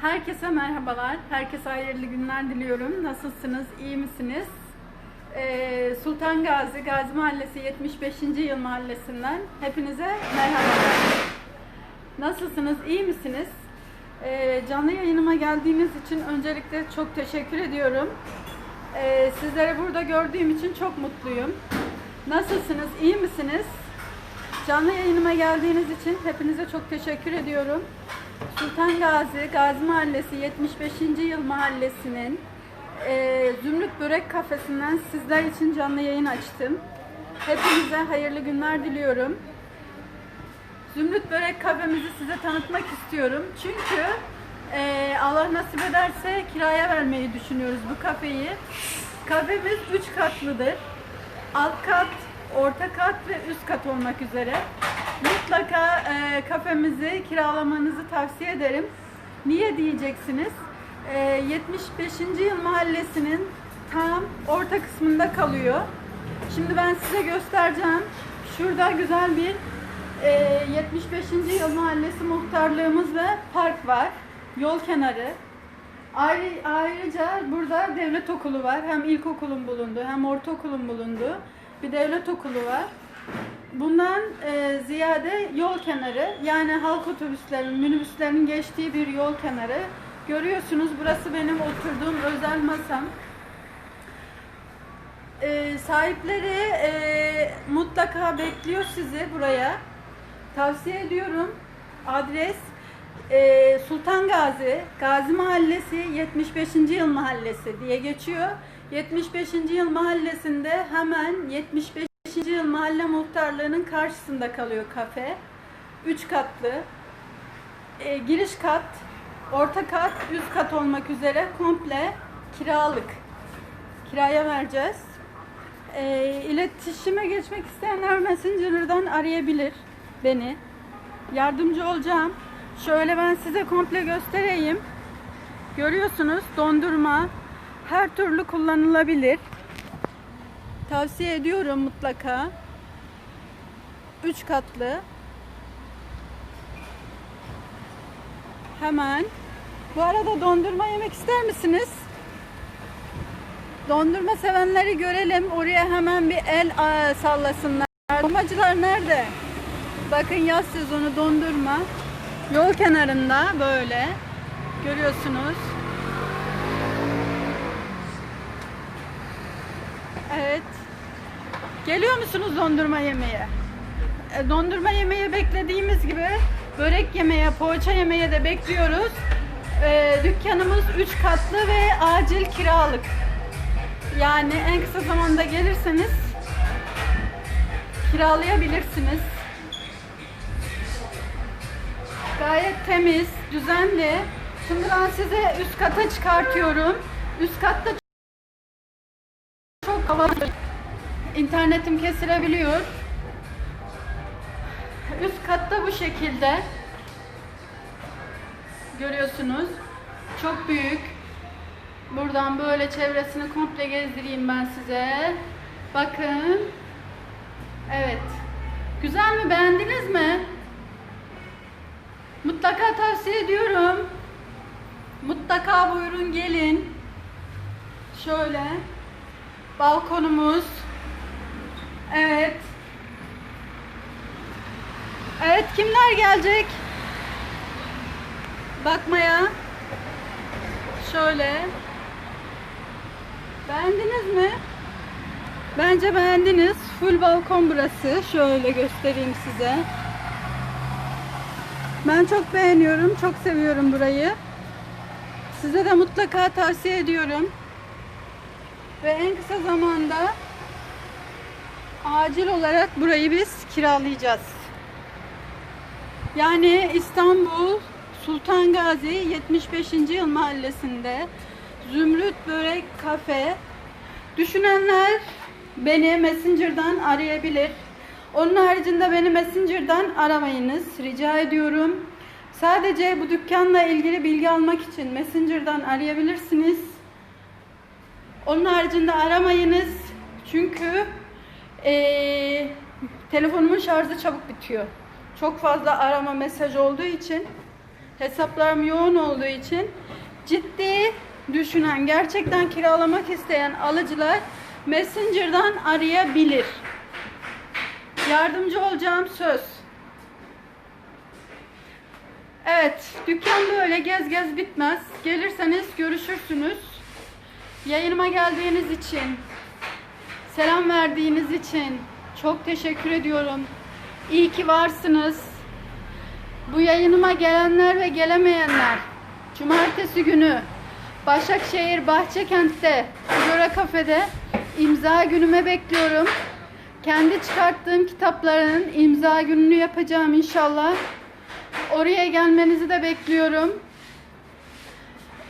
Herkese merhabalar. Herkese hayırlı günler diliyorum. Nasılsınız? İyi misiniz? Ee, Sultan Gazi, Gazi Mahallesi 75. Yıl Mahallesi'nden hepinize merhabalar. Nasılsınız? İyi misiniz? Ee, canlı yayınıma geldiğiniz için öncelikle çok teşekkür ediyorum. Ee, sizleri burada gördüğüm için çok mutluyum. Nasılsınız? İyi misiniz? Canlı yayınıma geldiğiniz için hepinize çok teşekkür ediyorum. Sultan Gazi, Gazi Mahallesi 75. Yıl Mahallesi'nin e, Zümrüt Börek Kafesi'nden sizler için canlı yayın açtım. Hepinize hayırlı günler diliyorum. Zümrüt Börek Kafemizi size tanıtmak istiyorum. Çünkü e, Allah nasip ederse kiraya vermeyi düşünüyoruz bu kafeyi. Kafemiz 3 katlıdır. Alt kat, orta kat ve üst kat olmak üzere. Mutlaka e, kafemizi kiralamanızı tavsiye ederim. Niye diyeceksiniz? E, 75. Yıl Mahallesi'nin tam orta kısmında kalıyor. Şimdi ben size göstereceğim. Şurada güzel bir e, 75. Yıl Mahallesi muhtarlığımız ve park var. Yol kenarı. Ayrı, ayrıca burada devlet okulu var. Hem ilkokulun bulunduğu hem ortaokulun bulunduğu bir devlet okulu var. Bundan e, ziyade yol kenarı yani halk otobüslerinin, minibüslerin geçtiği bir yol kenarı. Görüyorsunuz burası benim oturduğum özel masam. E, sahipleri e, mutlaka bekliyor sizi buraya. Tavsiye ediyorum. Adres e, Sultan Gazi, Gazi Mahallesi 75. Yıl Mahallesi diye geçiyor. 75. Yıl Mahallesi'nde hemen 75. Yıl Mahalle Muhtarlığı'nın karşısında kalıyor kafe. 3 katlı. E, giriş kat, orta kat, üst kat olmak üzere komple kiralık. Kiraya vereceğiz. E, iletişime geçmek isteyenler Messenger'dan arayabilir beni. Yardımcı olacağım. Şöyle ben size komple göstereyim. Görüyorsunuz dondurma her türlü kullanılabilir. Tavsiye ediyorum mutlaka. 3 katlı. Hemen. Bu arada dondurma yemek ister misiniz? Dondurma sevenleri görelim. Oraya hemen bir el sallasınlar. Dondurmacılar nerede? Bakın yaz sezonu dondurma. Yol kenarında böyle. Görüyorsunuz. Evet. Geliyor musunuz dondurma yemeye? E, Dondurma yemeye beklediğimiz gibi börek yemeye, poğaça yemeye de bekliyoruz. E, dükkanımız 3 katlı ve acil kiralık. Yani en kısa zamanda gelirseniz kiralayabilirsiniz. Gayet temiz, düzenli. Şimdi ben size üst kata çıkartıyorum. Üst katta çok havalı. İnternetim kesilebiliyor. Üst katta bu şekilde. Görüyorsunuz. Çok büyük. Buradan böyle çevresini komple gezdireyim ben size. Bakın. Evet. Güzel mi? Beğendiniz mi? Mutlaka tavsiye ediyorum. Mutlaka buyurun gelin. Şöyle. Balkonumuz. Evet. Evet kimler gelecek? Bakmaya. Şöyle. Beğendiniz mi? Bence beğendiniz. Full balkon burası. Şöyle göstereyim size. Ben çok beğeniyorum. Çok seviyorum burayı. Size de mutlaka tavsiye ediyorum. Ve en kısa zamanda acil olarak burayı biz kiralayacağız. Yani İstanbul Sultan Gazi 75. Yıl Mahallesi'nde Zümrüt Börek Kafe düşünenler beni Messenger'dan arayabilir. Onun haricinde beni Messenger'dan aramayınız. Rica ediyorum. Sadece bu dükkanla ilgili bilgi almak için Messenger'dan arayabilirsiniz. Onun haricinde aramayınız. Çünkü eee, telefonumun şarjı çabuk bitiyor. Çok fazla arama mesaj olduğu için hesaplarım yoğun olduğu için ciddi düşünen, gerçekten kiralamak isteyen alıcılar Messenger'dan arayabilir. Yardımcı olacağım söz. Evet, dükkan böyle gez gez bitmez. Gelirseniz görüşürsünüz. Yayınıma geldiğiniz için, selam verdiğiniz için çok teşekkür ediyorum. İyi ki varsınız. Bu yayınıma gelenler ve gelemeyenler, cumartesi günü Başakşehir Bahçekent'te Flora Kafe'de imza günüme bekliyorum. Kendi çıkarttığım kitapların imza gününü yapacağım inşallah. Oraya gelmenizi de bekliyorum.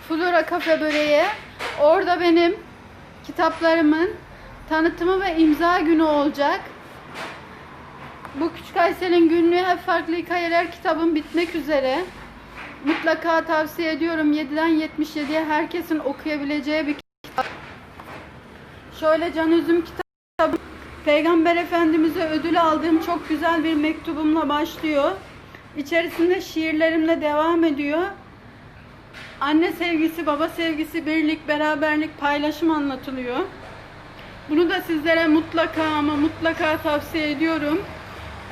Flora Kafe Böreği. Orada benim kitaplarımın tanıtımı ve imza günü olacak. Bu Küçük Aysel'in günlüğü hep farklı hikayeler kitabım bitmek üzere. Mutlaka tavsiye ediyorum. 7'den 77'ye herkesin okuyabileceği bir kitap. Şöyle Can Üzüm kitabı Peygamber Efendimiz'e ödül aldığım çok güzel bir mektubumla başlıyor. İçerisinde şiirlerimle devam ediyor. Anne sevgisi, baba sevgisi, birlik, beraberlik, paylaşım anlatılıyor. Bunu da sizlere mutlaka ama mutlaka tavsiye ediyorum.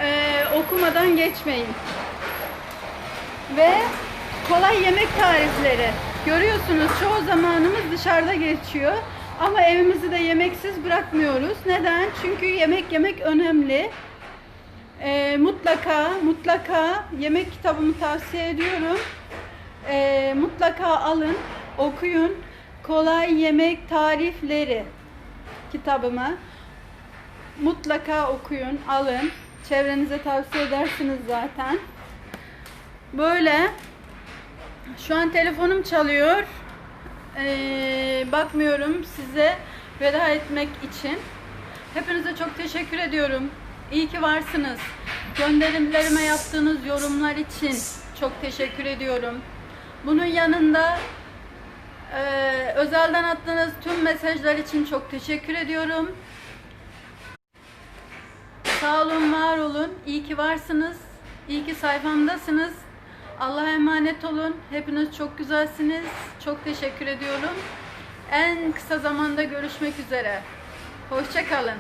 Ee, okumadan geçmeyin. Ve kolay yemek tarifleri. Görüyorsunuz çoğu zamanımız dışarıda geçiyor. Ama evimizi de yemeksiz bırakmıyoruz. Neden? Çünkü yemek yemek önemli. Ee, mutlaka mutlaka yemek kitabımı tavsiye ediyorum. Ee, mutlaka alın, okuyun. Kolay yemek tarifleri kitabımı mutlaka okuyun, alın. Çevrenize tavsiye edersiniz zaten. Böyle. Şu an telefonum çalıyor. Ee, bakmıyorum size veda etmek için. Hepinize çok teşekkür ediyorum. İyi ki varsınız. Gönderimlerime yaptığınız yorumlar için çok teşekkür ediyorum. Bunun yanında ee, özelden attığınız tüm mesajlar için çok teşekkür ediyorum. Sağ olun, var olun. İyi ki varsınız. İyi ki sayfamdasınız. Allah'a emanet olun. Hepiniz çok güzelsiniz. Çok teşekkür ediyorum. En kısa zamanda görüşmek üzere. Hoşça kalın.